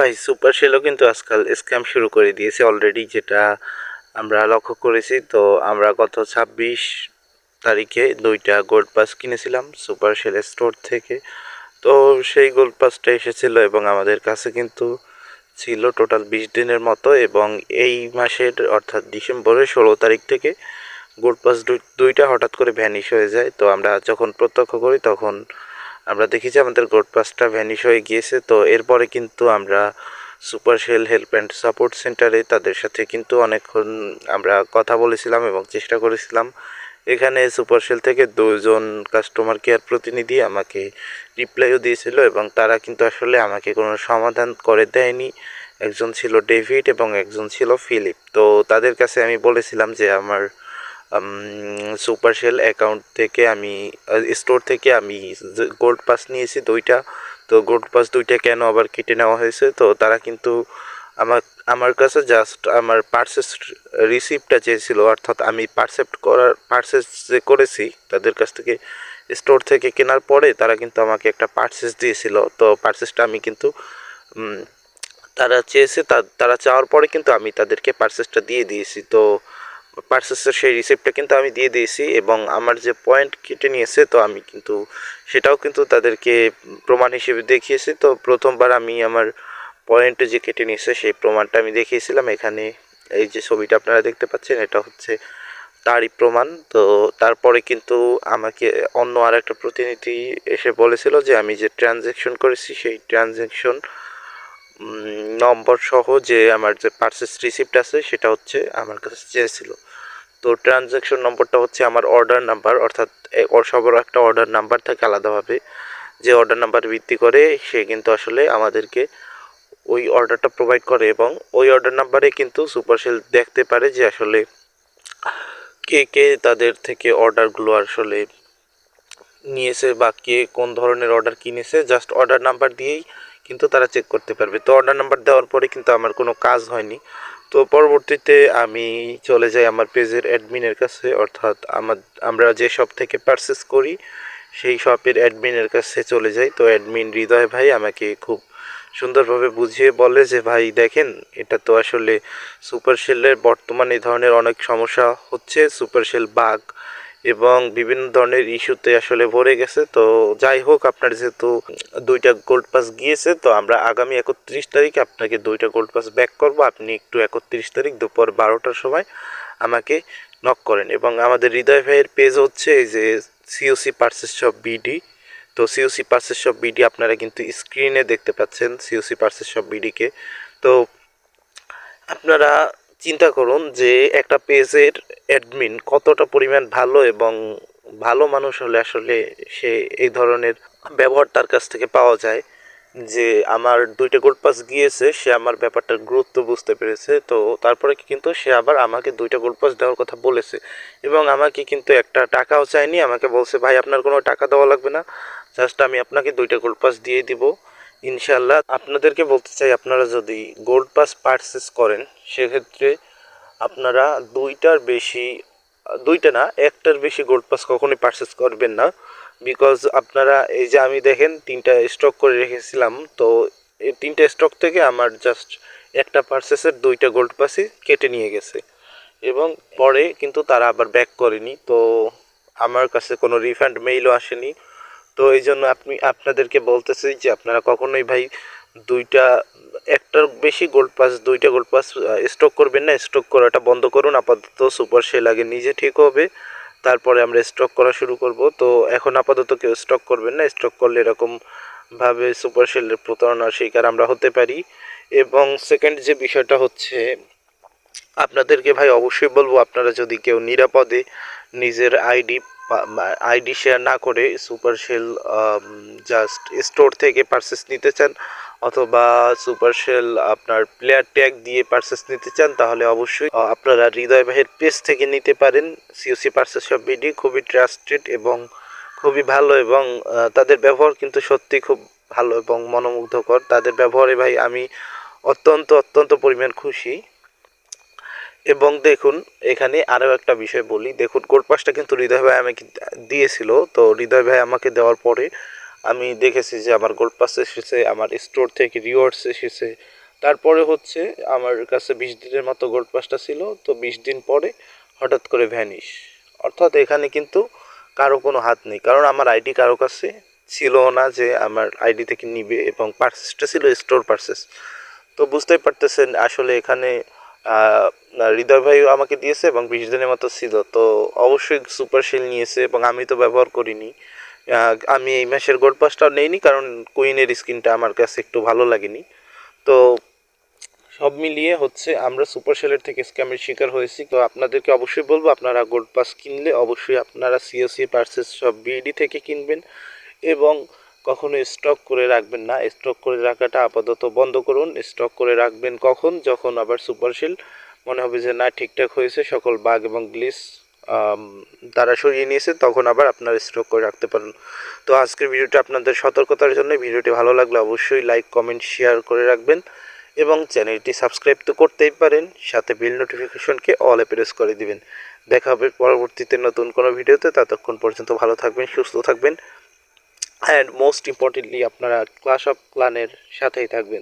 ভাই সুপার সেলও কিন্তু আজকাল স্ক্যাম শুরু করে দিয়েছে অলরেডি যেটা আমরা লক্ষ্য করেছি। তো আমরা গত ছাব্বিশ তারিখে দুইটা গোল্ড পাস কিনেছিলাম সুপার সেল স্টোর থেকে। তো সেই গোল্ড পাসটা এসেছিল এবং আমাদের কাছে কিন্তু ছিল টোটাল বিশ দিনের মতো এবং এই মাসের অর্থাৎ ডিসেম্বরের ষোলো তারিখ থেকে গোল্ড পাস দুইটা হঠাৎ করে ভ্যানিশ হয়ে যায়। তো আমরা যখন প্রত্যক্ষ করি তখন আমরা দেখি যে আমাদের গোল্ড পাসটা ভ্যানিশ হয়ে গিয়েছে। তো এরপরে কিন্তু আমরা super sale help and support সেন্টারে তাদের সাথে কিন্তু অনেকক্ষণ আমরা কথা বলেছিলাম এবং চেষ্টা করেছিলাম। এখানে সুপার সেল থেকে দুজন কাস্টমার কেয়ার প্রতিনিধি আমাকে রিপ্লাইও দিয়েছিল এবং তারা কিন্তু আসলে আমাকে কোনো সমাধান করে দেয়নি। একজন ছিল ডেভিড এবং একজন ছিল ফিলিপ। তো তাদের কাছে আমি বলেছিলাম যে আমার সুপার সেল অ্যাকাউন্ট থেকে আমি স্টোর থেকে আমি গোল্ড পাস নিয়েছি দুইটা। তো গোল্ড পাস দুইটা কেন আবার কেটে নেওয়া হয়েছে? তো তারা কিন্তু আমার আমার কাছে জাস্ট আমার পার্সেস রিসিপ্টটা চেয়েছিল, অর্থাৎ আমি পারসেপ্ট করার পার্সেস যে করেছি, তাদের কাছ থেকে স্টোর থেকে কেনার পরে তারা কিন্তু আমাকে একটা পার্সেস দিয়েছিল। তো পার্সেসটা আমি কিন্তু তারা চেয়েছে তারা চাওয়ার পরে কিন্তু আমি তাদেরকে পার্সেসটা দিয়ে দিয়েছি। তো পার্সেসের সেই রিসিপ্টটা কিন্তু আমি দিয়ে দিয়েছি এবং আমার যে পয়েন্ট কেটে নিয়েছে, তো আমি কিন্তু সেটাও কিন্তু তাদেরকে প্রমাণ হিসেবে দেখিয়েছি। তো প্রথমবার আমি আমার পয়েন্টে যে কেটে নিয়েছে, সেই প্রমাণটা আমি দেখিয়েছিলাম। এখানে এই যে ছবিটা আপনারা দেখতে পাচ্ছেন, এটা হচ্ছে তারই প্রমাণ। তো তারপরে কিন্তু আমাকে অন্য আর একটা প্রতিনিধি এসে বলেছিল যে, আমি যে ট্রানজ্যাকশন করেছি, সেই ট্রানজ্যাকশন নম্বর সহ যে আমার যে পার্সেস রিসিপ্ট আছে, সেটা হচ্ছে আমার কাছে চেয়েছিল। তো ট্রানজ্যাকশন নম্বরটা হচ্ছে আমার অর্ডার নাম্বার অর্থাৎ সবার একটা অর্ডার নাম্বার থাকে আলাদাভাবে। যে অর্ডার নাম্বার ভিত্তি করে সে কিন্তু আসলে আমাদেরকে ওই অর্ডারটা প্রোভাইড করে এবং ওই অর্ডার নাম্বারে কিন্তু সুপার সুপারসেল দেখতে পারে যে আসলে কে কে তাদের থেকে অর্ডারগুলো আসলে নিয়েছে বা কে কোন ধরনের অর্ডার কিনেছে। জাস্ট অর্ডার নাম্বার দিয়েই কিন্তু তারা চেক করতে পারবে। তো অর্ডার নাম্বার দেওয়ার পরে কিন্তু আমার কোনো কাজ হয়নি। তো পরবর্তীতে আমি চলে যাই আমার পেজের অ্যাডমিনের কাছে, অর্থাৎ আমার, আমরা যে শপ থেকে পারচেস করি, সেই শপের অ্যাডমিনের কাছে চলে যাই। তো অ্যাডমিন হৃদয় ভাই আমাকে খুব সুন্দরভাবে বুঝিয়ে বলে যে, ভাই, দেখেন, এটা তো আসলে সুপার সেলের বর্তমানে এই ধরনের অনেক সমস্যা হচ্ছে। সুপার সেল বাগ এবং বিভিন্ন ধরনের ইস্যুতে আসলে ভরে গেছে। তো যাই হোক, আপনার যেহেতু দুইটা গোল্ড পাস গিয়েছে, তো আমরা আগামী একত্রিশ তারিখ আপনাকে দুইটা গোল্ড পাস ব্যাক করব। আপনি একটু একত্রিশ তারিখ দুপুর বারোটার সময় আমাকে নক করেন। এবং আমাদের হৃদয় ভাইয়ের পেজ হচ্ছে এই যে সিওসি পার্সেস শপ বিডি তো সিওসি পার্সেস শপ বিডি আপনারা কিন্তু স্ক্রিনে দেখতে পাচ্ছেন সিওসি পার্সেস শপ বিডিকে তো আপনারা চিন্তা করুন যে একটা পেজের অ্যাডমিন কতটা পরিমাণ ভালো এবং ভালো মানুষ হলে আসলে সে এই ধরনের ব্যবহার তার কাছ থেকে পাওয়া যায়। যে আমার দুইটা গোল্ড পাস গিয়েছে, সে আমার ব্যাপারটার গুরুত্ব বুঝতে পেরেছে, তো তারপরে কিন্তু সে আবার আমাকে দুইটা গোল্ড পাস দেওয়ার কথা বলেছে এবং আমাকে কিন্তু একটা টাকাও চায়নি, আমাকে বলছে, ভাই, আপনার কোনো টাকা দেওয়া লাগবে না, জাস্ট আমি আপনাকে দুইটা গোল্ড পাস দিয়ে দিব। ইনশাল্লাহ আপনাদেরকে বলতে চাই, আপনারা যদি গোল্ড পাস পারচেস করেন, সেক্ষেত্রে আপনারা দুইটার বেশি, দুইটা না, একটার বেশি গোল্ড পাস কখনোই পারচেস করবেন না। বিকজ আপনারা, এই যে আমি দেখেন, তিনটা স্টক করে রেখেছিলাম, তো এই তিনটা স্টক থেকে আমার জাস্ট একটা পার্সেসের দুইটা গোল্ড পাসই কেটে নিয়ে গেছে। এবং পরে কিন্তু তারা আবার ব্যাক করেনি, তো আমার কাছে কোনো রিফান্ড মেইলও আসেনি। তো এই জন্য আপনি, আপনাদেরকে বলতেছি যে আপনারা কখনোই ভাই দুইটা, একটার বেশি গোল্ড পাস দুইটা গোল্ড পাস স্টক করবেন না। স্টক করাটা বন্ধ করুন, আপাতত সুপার সেল আগে নিজে ঠিক হবে, তারপরে আমরা স্টক করা শুরু করব। তো এখন আপাতত কেউ স্টক করবেন না স্টক করলে এরকম ভাবে সুপার সেলের প্রতারণার শিকার আমরা হতে পারি। এবং সেকেন্ড যে বিষয়টা হচ্ছে, আপনাদেরকে ভাই অবশ্যই বলব, আপনারা যদি কেউ নিরাপদে নিজের আইডি আইডি শেয়ার না করে সুপার সেল জাস্ট স্টোর থেকে পারচেস নিতে চান অথবা সুপার সেল আপনার প্লেয়ার ট্যাগ দিয়ে পারচেস নিতে চান, তাহলে অবশ্যই আপনারা হৃদয় ভাইয়ের পেজ থেকে নিতে পারেন। সিওসি পারচেস সব বিডি খুবই ট্রাস্টেড এবং খুবই ভালো এবং তাদের ব্যবহার কিন্তু সত্যি খুব ভালো এবং মনোমুগ্ধকর। তাদের ব্যবহারে ভাই আমি অত্যন্ত অত্যন্ত পরিমাণ খুশি। এবং দেখুন, এখানে আরও একটা বিষয় বলি। দেখুন গোল্ড পাসটা কিন্তু হৃদয় ভাই আমাকে দিয়েছিল। তো হৃদয় ভাই আমাকে দেওয়ার পরে আমি দেখেছি যে আমার গোল্ড পাস এসেছে, আমার স্টোর থেকে রিওয়ার্ডস এসেছে। তারপরে হচ্ছে আমার কাছে বিশ দিনের মতো গোল্ড পাসটা ছিল। তো বিশ দিন পরে হঠাৎ করে ভ্যানিশ অর্থাৎ এখানে কিন্তু কারও কোনো হাত নেই। কারণ আমার আইডি কারও কাছে ছিল না যে আমার আইডি থেকে নিবে এবং পার্সেসটা ছিল স্টোর পার্সেস তো বুঝতেই পারতেছেন, আসলে এখানে হৃদয় ভাইও আমাকে দিয়েছে এবং বিশ দিনের মতো ছিল। তো অবশ্যই সুপার শিল নিয়েছে এবং আমি তো ব্যবহার করিনি। আমি এই মাসের গোল্ড পাসটাও নেইনি কারণ কুইনের স্কিনটা আমার কাছে একটু ভালো লাগেনি। তো সব মিলিয়ে হচ্ছে আমরা সুপার সেলের থেকে স্ক্যামের শিকার হয়েছি। তো আপনাদেরকে অবশ্যই বলব, আপনারা গোল্ড পাস কিনলে অবশ্যই আপনারা সিওসি পার্সেস সব বিডি থেকে কিনবেন। এবং কখনো স্টক করে রাখবেন না। স্টক করে রাখাটা আপাতত বন্ধ করুন। স্টক করে রাখবেন কখন? যখন আবার সুপারশিল মনে হবে যে, না, ঠিকঠাক হয়েছে। সকল বাঘ এবং গ্লিস তারা সরিয়ে নিয়েছে, তখন আবার আপনার স্টক করে রাখতে পারেন। তো আজকের ভিডিওটা আপনাদের সতর্কতার জন্য। ভিডিওটি ভালো লাগলে অবশ্যই লাইক, কমেন্ট, শেয়ার করে রাখবেন এবং চ্যানেলটি সাবস্ক্রাইব তো করতেই পারেন। সাথে বিল নোটিফিকেশনকে অলে প্রেস করে দিবেন। দেখা হবে পরবর্তীতে নতুন কোনো ভিডিওতে। ততক্ষণ পর্যন্ত ভালো থাকবেন, সুস্থ থাকবেন। অ্যান্ড মোস্ট ইম্পর্টেন্টলি আপনারা ক্লাস অফ ক্লানের সাথেই থাকবেন।